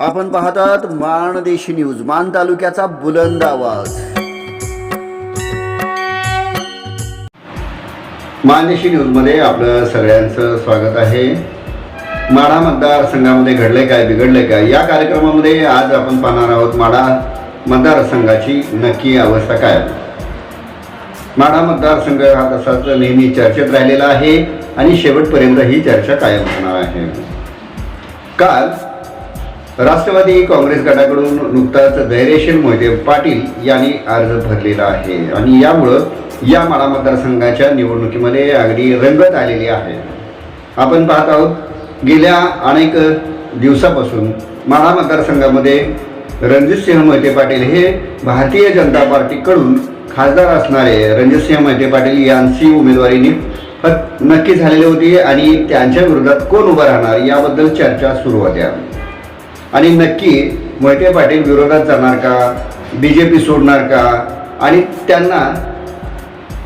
आपण पाहतात माणदेशी न्यूज मान तालुक्याचा बुलंद आवाज. मानदेशी न्यूजमध्ये आपलं सगळ्यांचं स्वागत आहे. माढा मतदारसंघामध्ये घडले काय बिघडले काय? या कार्यक्रमामध्ये आज आपण पाहणार आहोत माढा मतदारसंघाची नक्की अवस्था काय? आहे. माढा मतदारसंघ हा तसाच नेहमी चर्चेत राहिलेला आहे आणि शेवटपर्यंत ही चर्चा कायम होणार आहे. काल राष्ट्रवादी काँग्रेस गटाकडून नुकताच धैर्यशील मोहिते पाटील यांनी अर्ज भरलेला आहे. आणि यामुळं या माळा मतदारसंघाच्या निवडणुकीमध्ये अगदी रंगत आलेली आहे. आपण पाहत आहोत गेल्या अनेक दिवसापासून माळा मतदारसंघामध्ये रणजितसिंह मोहिते पाटील हे भारतीय जनता पार्टीकडून खासदार असणारे रणजितसिंह मोहिते पाटील यांची उमेदवारी नि- नक्की झालेली होती आणि त्यांच्या विरोधात कोण उभं राहणार याबद्दल चर्चा सुरू होत्या. आणि नक्की मोहिते पाटील विरोधात जाणार का? बी जे पी सोडणार का? आणि त्यांना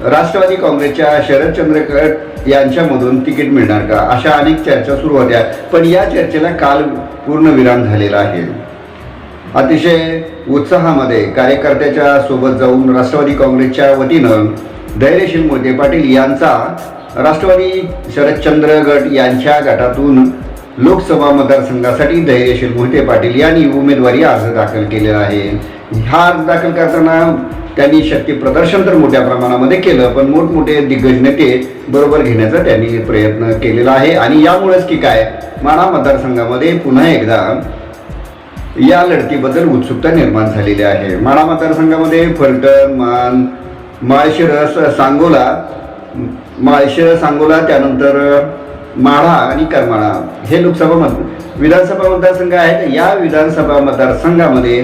राष्ट्रवादी काँग्रेसच्या शरदचंद्र कट यांच्यामधून तिकीट मिळणार का? अशा अनेक चर्चा सुरू होत्या. पण या चर्चेला काल पूर्ण विराम झालेला आहे. अतिशय उत्साहामध्ये कार्यकर्त्याच्या सोबत जाऊन राष्ट्रवादी काँग्रेसच्या वतीनं धैर्यशील मोहिते पाटील यांचा राष्ट्रवादी शरदचंद्र गट यांच्या गटातून लोकसभा मतदारसंघासाठी धैर्यशील मोहिते पाटील यांनी उमेदवारी अर्ज दाखल केलेला आहे. हा अर्ज दाखल करताना त्यांनी शक्ती प्रदर्शन तर मोठ्या प्रमाणामध्ये केलं पण मोठमोठे दिग्गज नेते बरोबर घेण्याचा त्यांनी प्रयत्न केलेला आहे. आणि यामुळेच की काय माणा मतदारसंघामध्ये पुन्हा एकदा या लढतीबद्दल उत्सुकता निर्माण झालेली आहे. माळा मतदारसंघामध्ये फलटण मान माळशिरस सांगोला माळशे सांगोला त्यानंतर माढा आणि करमाळा हे लोकसभा मत विधानसभा मतदारसंघ आहेत. या विधानसभा मतदारसंघामध्ये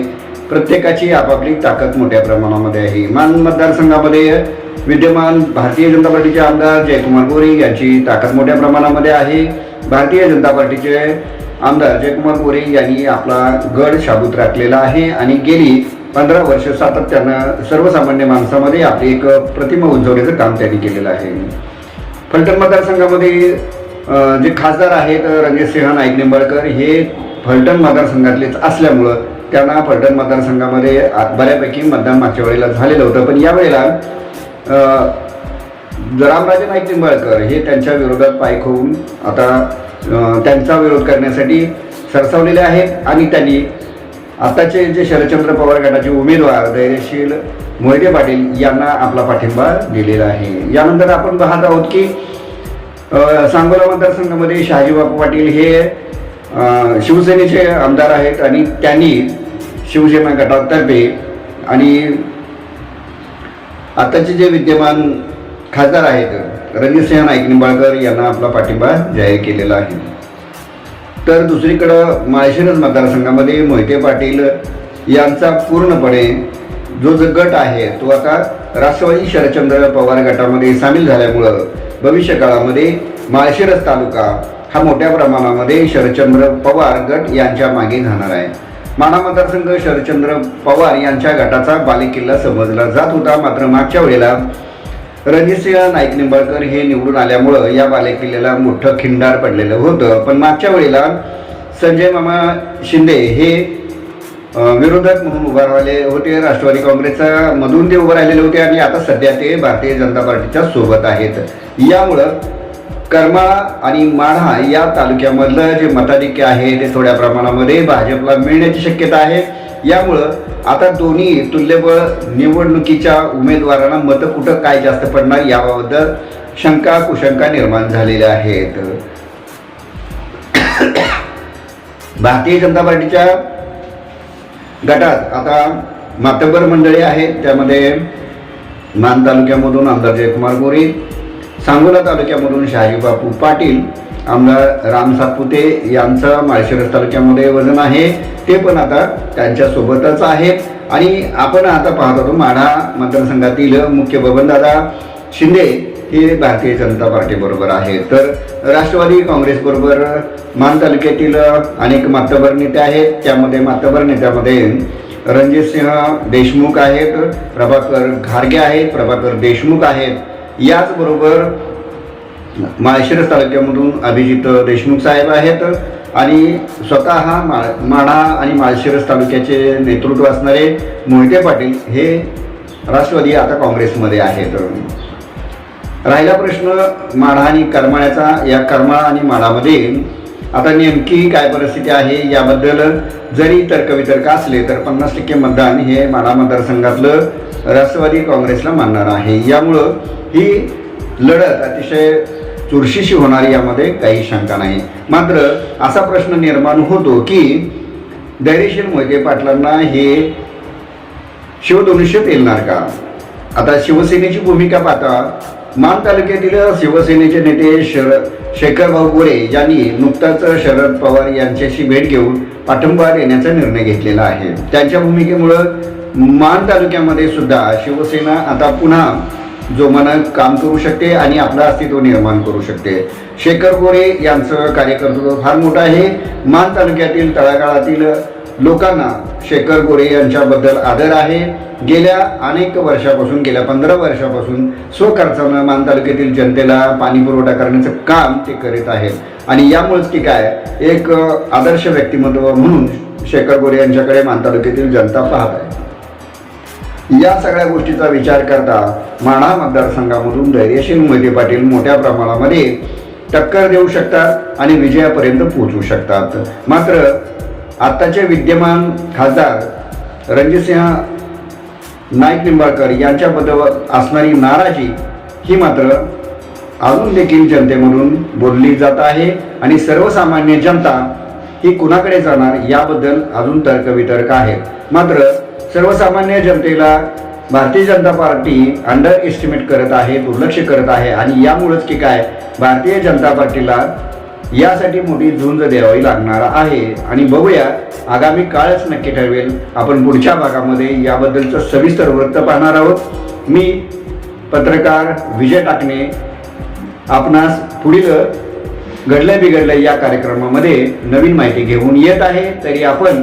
प्रत्येकाची आपापली ताकद मोठ्या प्रमाणामध्ये आहे. मान मतदारसंघामध्ये विद्यमान भारतीय जनता पार्टीचे आमदार जयकुमार गोरे यांची ताकद मोठ्या प्रमाणामध्ये आहे. भारतीय जनता पार्टीचे आमदार जयकुमार गोरे यांनी आपला गड शाबूत राखलेला आहे आणि गेली पंधरा वर्ष सातत्यानं सर्वसामान्य माणसामध्ये आपली एक प्रतिमा उंचवण्याचं काम त्यांनी केलेलं आहे. फलटण मतदारसंघामध्ये जे खासदार आहेत रणजितसिंह नाईक निंबाळकर हे फलटण मतदारसंघातलेच असल्यामुळं त्यांना फलटण मतदारसंघामध्ये बऱ्यापैकी मतदान मागच्या वेळेला झालेलं होतं. पण यावेळेला रामराजे नाईक निंबाळकर हे त्यांच्या विरोधात पायक होऊन आता त्यांचा विरोध करण्यासाठी सरसावलेले आहेत आणि त्यांनी आताचे जे शरदचंद्र पवार गटाचे उमेदवार धैर्यशील मोहिते पाटील यांना आपला पाठिंबा दिलेला आहे. यानंतर आपण पाहत आहोत की सांगोला मतदारसंघामध्ये शहाजीबापू पाटील हे शिवसेनेचे आमदार आहेत आणि त्यांनी शिवसेना गटातर्फे आणि आताचे जे विद्यमान खासदार आहेत रणजितसिंह नाईक निंबाळकर यांना आपला पाठिंबा जाहीर केलेला आहे. तर दुसरीकडं माळशिरस मतदारसंघामध्ये मोहिते पाटील यांचा पूर्णपणे जो जो गट आहे तो आता राष्ट्रवादी शरदचंद्र पवार गटामध्ये सामील झाल्यामुळं भविष्यकाळामध्ये माळशिरस तालुका हा मोठ्या प्रमाणामध्ये शरदचंद्र पवार गट यांच्या मागे जाणार आहे. माणा मतदारसंघ शरदचंद्र पवार यांच्या गटाचा बालेकिल्ला समजला जात होता मात्र मागच्या वेळेला रणजितसिंह नाईक निंबाळकर हे निवडून आल्यामुळं या बालेकिल्ल्याला मोठं खिंडार पडलेलं होतं. पण मागच्या वेळेला संजय मामा शिंदे हे विरोधक म्हणून उभा राहिले होते. राष्ट्रवादी काँग्रेसच्या मधून ते उभं राहिलेले होते आणि आता सध्या ते भारतीय जनता पार्टीच्या सोबत आहेत. यामुळं करमाळा आणि माढा या तालुक्यामधलं जे मताधिक्य आहे ते थोड्या प्रमाणामध्ये भाजपला मिळण्याची शक्यता आहे. यामुळं आता दोन्ही तुल्यबळ निवडणुकीच्या उमेदवारांना मतं कुठं काय जास्त पडणार याबाबत शंका कुशंका निर्माण झालेल्या आहेत. भारतीय जनता पार्टीच्या गटात आता मातबर मंडळी आहेत. त्यामध्ये मान तालुक्यामधून आमदार जयकुमार गोरे सांगोला तालुक्यामधून शहाजीबापू पाटील आमदार राम सातपुते यांचं माळशिरस तालुक्यामध्ये वजन आहे. ते पण आता त्यांच्यासोबतच आहेत. आणि आपण आता पाहत होतो माढा मतदारसंघातील मुख्य बबनदादा शिंदे हे भारतीय जनता पार्टीबरोबर आहेत तर राष्ट्रवादी काँग्रेसबरोबर मान तालुक्यातील अनेक मातबर नेते आहेत. त्यामध्ये मातबर नेत्यामध्ये रणजितसिंह देशमुख आहेत. प्रभाकर घारगे आहेत. प्रभाकर देशमुख आहेत. याचबरोबर माळशिरस तालुक्यामधून अभिजित देशमुख साहेब आहेत आणि स्वतः माळ माढा आणि माळशिरस तालुक्याचे नेतृत्व असणारे मोहिते पाटील हे राष्ट्रवादी आता काँग्रेसमध्ये आहेत. राहिला प्रश्न माढा आणि करमाळ्याचा या करमाळा आणि माढामध्ये आता नेमकी काय परिस्थिती आहे याबद्दल जरी तर्कवितर्क असले तर पन्नास टक्के मतदान हे माढा मतदारसंघातलं राष्ट्रवादी काँग्रेसला मानणार आहे. यामुळं ही लढत अतिशय चुरशीशी होणार यामध्ये काही शंका नाही. मात्र असा प्रश्न निर्माण होतो की धैर्यशील मोहिते पाटलांना हे शिवधनुष्य पेलणार का? आता शिवसेनेची भूमिका पाहता मान तालुक्यातील शिवसेनेचे नेते शर शेखरभाऊ गोरे यांनी नुकताच शरद पवार यांच्याशी भेट घेऊन पाठिंबा देण्याचा निर्णय घेतलेला आहे. त्यांच्या भूमिकेमुळं मान तालुक्यामध्ये सुद्धा शिवसेना आता पुन्हा जोमानं काम करू शकते आणि आपलं अस्तित्व निर्माण करू शकते. शेखर गोरे यांचं कार्यकर्तृत्व फार मोठं आहे. मान तालुक्यातील तळागाळातील लोकांना शेखर गोरे यांच्याबद्दल आदर आहे. गेल्या अनेक वर्षापासून गेल्या पंधरा वर्षापासून स्वखर्चानं मान तालुक्यातील जनतेला पाणी पुरवठा करण्याचं काम ते करीत आहेत. आणि यामुळेच की काय एक आदर्श व्यक्तिमत्व म्हणून शेखर गोरे यांच्याकडे मान तालुक्यातील जनता पाहत आहे. या सगळ्या गोष्टीचा विचार करता माढा मतदारसंघामधून धैर्यशील मोहिते पाटील मोठ्या प्रमाणामध्ये टक्कर देऊ शकतात आणि विजयापर्यंत पोहोचू शकतात. मात्र आत्ताचे विद्यमान खासदार रणजितसिंह नाईक निंबाळकर यांच्याबद्दल असणारी नाराजी ही मात्र अजून देखील जनतेमधून बोलली जात आहे आणि सर्वसामान्य जनता ही कुणाकडे जाणार याबद्दल अजून तर्कवितर्क आहे. मात्र सर्वसामान्य जनतेला Bharatiya Janata party under estimate करत आहे दुर्लक्ष करत आहे आणि यामुळंच की काय भारतीय जनता पार्टीला यासाठी मोठी झुंज द्यावी लागणार आहे. आणि बघूया आगामी काळच नक्की ठरवेल आपण पुढच्या भागामध्ये याबद्दलचं सविस्तर वृत्त पाहणार आहोत. मी पत्रकार विजय टाकणे आपणास पुढील घडलं बिघडलं या कार्यक्रमामध्ये नवीन माहिती घेऊन येत आहे. तरी आपण